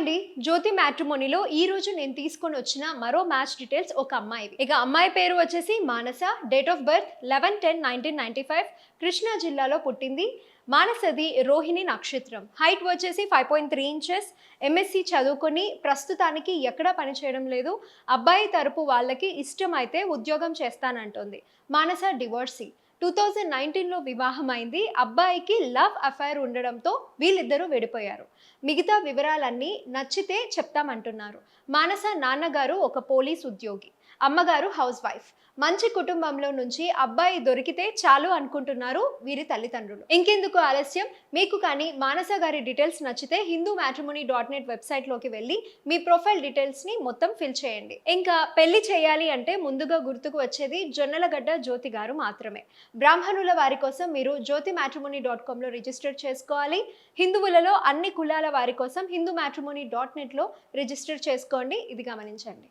అండి. జ్యోతి మ్యాట్రిమోనీలో ఈ రోజు నేను తీసుకొని వచ్చిన మరో మ్యాచ్ డీటెయిల్స్ ఒక అమ్మాయి ఇక అమ్మాయి పేరు వచ్చేసి Manasa. Date of birth eleven ten nineteen ninety five. Krishna జిల్లాలో పుట్టింది మానసది రోహిణి నక్షత్రం. హైట్ వచ్చేసి five point three inches. MSc చదువుకొని ప్రస్తుతానికి ఎక్కడా పనిచేయడం లేదు. అబ్బాయి తరపు వాళ్ళకి ఇష్టం అయితే ఉద్యోగం చేస్తానంటుంది. మానస డివోర్సీ. టూ థౌజండ్ నైన్టీన్లో వివాహమైంది. అబ్బాయికి లవ్ అఫైర్ ఉండడంతో వీళ్ళిద్దరూ విడిపోయారు. మిగతా వివరాలన్నీ నచ్చితే చెప్తామంటున్నారు. మానస నాన్నగారు ఒక పోలీస్ ఉద్యోగి. అమ్మగారు హౌస్ వైఫ్ మంచి కుటుంబంలో నుంచి అబ్బాయి దొరికితే చాలు అనుకుంటున్నారు వీరి తల్లిదండ్రులు. ఇంకెందుకు ఆలస్యం? మీకు కానీ మానస గారి డీటెయిల్స్ నచ్చితే హిందూ మ్యాట్రిమోనీ డాట్ నెట్ వెబ్సైట్లోకి వెళ్ళి మీ ప్రొఫైల్ డీటెయిల్స్ని మొత్తం ఫిల్ చేయండి. ఇంకా పెళ్ళి చేయాలి అంటే ముందుగా గుర్తుకు వచ్చేది జొన్నలగడ్డ జ్యోతి గారు మాత్రమే. బ్రాహ్మణుల వారి కోసం మీరు జ్యోతి మ్యాట్రిమోనీ డాట్ కామ్లో రిజిస్టర్ చేసుకోవాలి. హిందువులలో అన్ని కులాల వారి కోసం హిందూ మ్యాట్రిమోనీ డాట్ నెట్లో రిజిస్టర్ చేసుకోండి. ఇది గమనించండి.